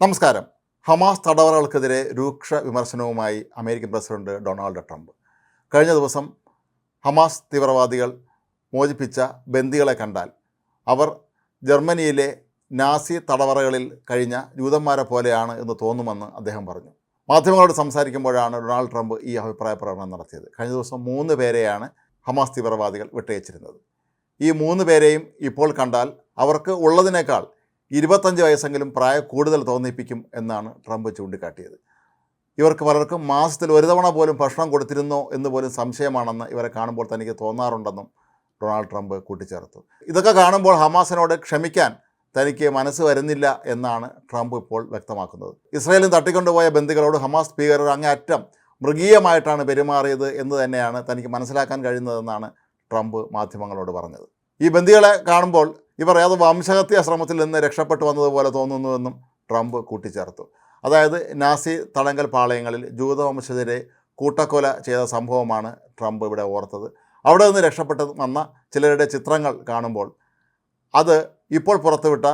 നമസ്കാരം. ഹമാസ് തടവറകൾക്കെതിരെ രൂക്ഷ വിമർശനവുമായി അമേരിക്കൻ പ്രസിഡന്റ് ഡൊണാൾഡ് ട്രംപ്. കഴിഞ്ഞ ദിവസം ഹമാസ് തീവ്രവാദികൾ മോചിപ്പിച്ച ബന്ദികളെ കണ്ടാൽ അവർ ജർമ്മനിയിലെ നാസി തടവറകളിൽ കഴിഞ്ഞ ജൂതന്മാരെ പോലെയാണ് എന്ന് തോന്നുമെന്ന് അദ്ദേഹം പറഞ്ഞു. മാധ്യമങ്ങളോട് സംസാരിക്കുമ്പോഴാണ് ഡൊണാൾഡ് ട്രംപ് ഈ അഭിപ്രായ പ്രകടനം നടത്തിയത്. കഴിഞ്ഞ ദിവസം മൂന്ന് പേരെയാണ് ഹമാസ് തീവ്രവാദികൾ വിട്ടയച്ചിരുന്നത്. ഈ മൂന്ന് പേരെയും ഇപ്പോൾ കണ്ടാൽ അവർക്ക് ഉള്ളതിനേക്കാൾ ഇരുപത്തഞ്ച് വയസ്സെങ്കിലും പ്രായം കൂടുതൽ തോന്നിപ്പിക്കും എന്നാണ് ട്രംപ് ചൂണ്ടിക്കാട്ടിയത്. ഇവർക്ക് പലർക്കും മാസത്തിൽ ഒരു തവണ പോലും ഭക്ഷണം കൊടുത്തിരുന്നോ എന്ന് പോലും സംശയമാണെന്ന് ഇവരെ കാണുമ്പോൾ തനിക്ക് തോന്നാറുണ്ടെന്നും ഡൊണാൾഡ് ട്രംപ് കൂട്ടിച്ചേർത്തു. ഇതൊക്കെ കാണുമ്പോൾ ഹമാസിനോട് ക്ഷമിക്കാൻ തനിക്ക് മനസ്സ് വരുന്നില്ല എന്നാണ് ട്രംപ് ഇപ്പോൾ വ്യക്തമാക്കുന്നത്. ഇസ്രായേലിൽ തട്ടിക്കൊണ്ടുപോയ ബന്ദികളോട് ഹമാസ് സ്പീക്കർ അങ്ങേയറ്റം മൃഗീയമായിട്ടാണ് പെരുമാറിയത് എന്ന് തന്നെയാണ് തനിക്ക് മനസ്സിലാക്കാൻ കഴിയുന്നതെന്നാണ് ട്രംപ് മാധ്യമങ്ങളോട് പറഞ്ഞത്. ഈ ബന്ദികളെ കാണുമ്പോൾ ഇവർ ഏത് വംശഹത്യാ ശ്രമത്തിൽ നിന്ന് രക്ഷപ്പെട്ടു വന്നതുപോലെ തോന്നുന്നുവെന്നും ട്രംപ് കൂട്ടിച്ചേർത്തു. അതായത് നാസി തടങ്കൽ പാളയങ്ങളിൽ ജൂതവംശജരെ കൂട്ടക്കൊല ചെയ്ത സംഭവമാണ് ട്രംപ് ഇവിടെ ഓർത്തത്. അവിടെ നിന്ന് രക്ഷപ്പെട്ട് വന്ന ചിലരുടെ ചിത്രങ്ങൾ കാണുമ്പോൾ അത് ഇപ്പോൾ പുറത്തുവിട്ട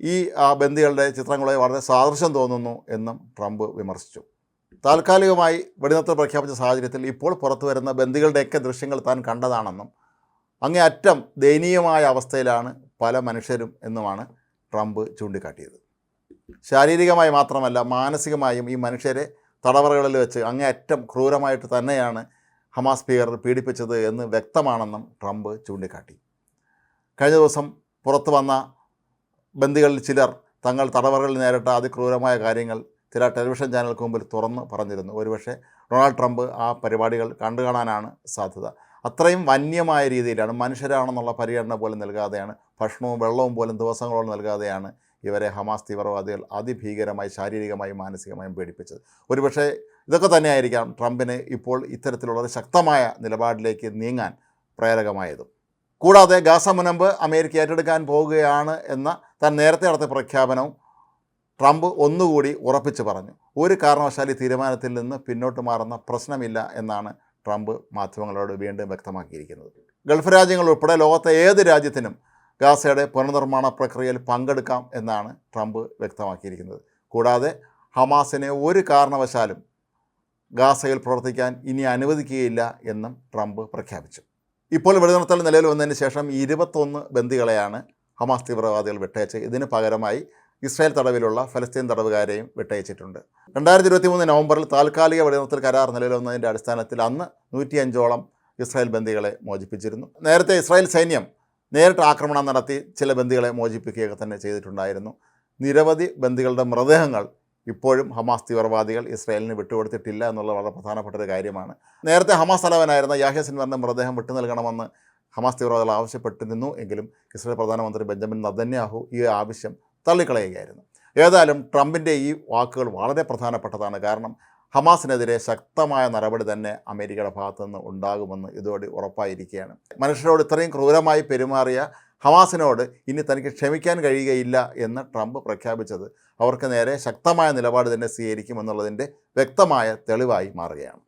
ഈ ബന്ദികളുടെ ചിത്രങ്ങളെ വളരെ സാദൃശ്യം തോന്നുന്നു എന്നും ട്രംപ് വിമർശിച്ചു. താൽക്കാലികമായി വെടിനിർത്തൽ പ്രഖ്യാപിച്ച സാഹചര്യത്തിൽ ഇപ്പോൾ പുറത്തു വരുന്ന ബന്ദികളുടെയൊക്കെ ദൃശ്യങ്ങൾ താൻ കണ്ടതാണെന്നും അങ്ങേയറ്റം ദയനീയമായ അവസ്ഥയിലാണ് പല മനുഷ്യരും എന്നുമാണ് ട്രംപ് ചൂണ്ടിക്കാട്ടിയത്. ശാരീരികമായി മാത്രമല്ല മാനസികമായും ഈ മനുഷ്യരെ തടവറകളിൽ വെച്ച് അങ്ങേയറ്റം ക്രൂരമായിട്ട് തന്നെയാണ് ഹമാസ് ഭീകരർ പീഡിപ്പിച്ചത് എന്ന് വ്യക്തമാണെന്നും ട്രംപ് ചൂണ്ടിക്കാട്ടി. കഴിഞ്ഞ ദിവസം പുറത്തു വന്ന ബന്ദികളിൽ ചിലർ തങ്ങൾ തടവറകളിൽ നേരിട്ട അതിക്രൂരമായ കാര്യങ്ങൾ ചില ടെലിവിഷൻ ചാനലുകൾക്ക് മുമ്പിൽ തുറന്ന് പറഞ്ഞിരുന്നു. ഒരുപക്ഷെ ഡൊണാൾഡ് ട്രംപ് ആ പരിപാടികൾ കണ്ടു കാണാനാണ് സാധ്യത. അത്രയും വന്യമായ രീതിയിലാണ് മനുഷ്യരാണെന്നുള്ള പരിഗണന പോലും നൽകാതെയാണ് ഭക്ഷണവും വെള്ളവും പോലും ദിവസങ്ങളോളം നൽകാതെയാണ് ഇവരെ ഹമാസ് തീവ്രവാദികൾ അതിഭീകരമായി ശാരീരികമായും മാനസികമായും പീഡിപ്പിച്ചത്. ഒരുപക്ഷെ ഇതൊക്കെ തന്നെയായിരിക്കാം ട്രംപിന് ഇപ്പോൾ ഇത്തരത്തിലുള്ള ശക്തമായ നിലപാടിലേക്ക് നീങ്ങാൻ പ്രേരകമായതും. കൂടാതെ ഗാസ മുനമ്പ് അമേരിക്ക ഏറ്റെടുക്കാൻ പോവുകയാണ് എന്ന താൻ നേരത്തെ നടത്തിയ പ്രഖ്യാപനവും ട്രംപ് ഒന്നുകൂടി ഉറപ്പിച്ചു പറഞ്ഞു. ഒരു കാരണവശാൽ ഈ തീരുമാനത്തിൽ നിന്ന് പിന്നോട്ട് മാറുന്ന പ്രശ്നമില്ല എന്നാണ് ട്രംപ് മാധ്യമങ്ങളോട് വീണ്ടും വ്യക്തമാക്കിയിരിക്കുന്നത്. ഗൾഫ് രാജ്യങ്ങൾ ഉൾപ്പെടെ ലോകത്തെ ഏത് രാജ്യത്തിനും ഗാസയുടെ പുനർനിർമ്മാണ പ്രക്രിയയിൽ പങ്കെടുക്കാം എന്നാണ് ട്രംപ് വ്യക്തമാക്കിയിരിക്കുന്നത്. കൂടാതെ ഹമാസിനെ ഒരു കാരണവശാലും ഗാസയിൽ പ്രവർത്തിക്കാൻ ഇനി അനുവദിക്കുകയില്ല എന്നും ട്രംപ് പ്രഖ്യാപിച്ചു. ഇപ്പോൾ വെടിനിർത്തൽ നിലവിൽ വന്നതിന് ശേഷം ഇരുപത്തൊന്ന് ബന്ദികളെയാണ് ഹമാസ് തീവ്രവാദികൾ വിട്ടയച്ച് ഇതിന് പകരമായി ഇസ്രായേൽ തടവിലുള്ള ഫലസ്തീൻ തടവുകാരെയും വിട്ടയച്ചിട്ടുണ്ട്. രണ്ടായിരത്തി ഇരുപത്തി മൂന്ന് നവംബറിൽ താൽക്കാലിക വെടിനിർത്തൽ കരാർ നിലവിൽ വന്നതിന്റെ അടിസ്ഥാനത്തിൽ അന്ന് നൂറ്റിയഞ്ചോളം ഇസ്രായേൽ ബന്ദികളെ മോചിപ്പിച്ചിരുന്നു. നേരത്തെ ഇസ്രായേൽ സൈന്യം നേരിട്ട് ആക്രമണം നടത്തി ചില ബന്ദികളെ മോചിപ്പിക്കുകയൊക്കെ തന്നെ ചെയ്തിട്ടുണ്ടായിരുന്നു. നിരവധി ബന്ദികളുടെ മൃതദേഹങ്ങൾ ഇപ്പോഴും ഹമാസ് തീവ്രവാദികൾ ഇസ്രായേലിന് വിട്ടുകൊടുത്തിട്ടില്ല എന്നുള്ള വളരെ പ്രധാനപ്പെട്ട ഒരു കാര്യമാണ്. നേരത്തെ ഹമാസ് തലവനായിരുന്ന യാഹ്യ സിൻവറിന്റെ മൃതദേഹം വിട്ടു നൽകണമെന്ന് ഹമാസ് തീവ്രവാദികൾ ആവശ്യപ്പെട്ടിരുന്നു എങ്കിലും ഇസ്രായേൽ പ്രധാനമന്ത്രി ബെഞ്ചമിൻ നദന്യാഹു ഈ ആവശ്യം തള്ളിക്കളയുകയായിരുന്നു. ഏതായാലും ട്രംപിന്റെ ഈ വാക്കുകൾ വളരെ പ്രധാനപ്പെട്ടതാണ്. കാരണം ഹമാസിനെതിരെ ശക്തമായ നടപടി തന്നെ അമേരിക്കയുടെ ഭാഗത്തു നിന്ന് ഉണ്ടാകുമെന്ന് ഇതോടെ ഉറപ്പായിരിക്കുകയാണ്. മനുഷ്യരോട് ഇത്രയും ക്രൂരമായി പെരുമാറിയ ഹമാസിനോട് ഇനി തനിക്ക് ക്ഷമിക്കാൻ കഴിയുകയില്ല എന്ന് ട്രംപ് പ്രഖ്യാപിച്ചത് അവർക്ക് നേരെ ശക്തമായ നിലപാട് തന്നെ സ്വീകരിക്കുമെന്നുള്ളതിന്റെ വ്യക്തമായ തെളിവായി മാറുകയാണ്.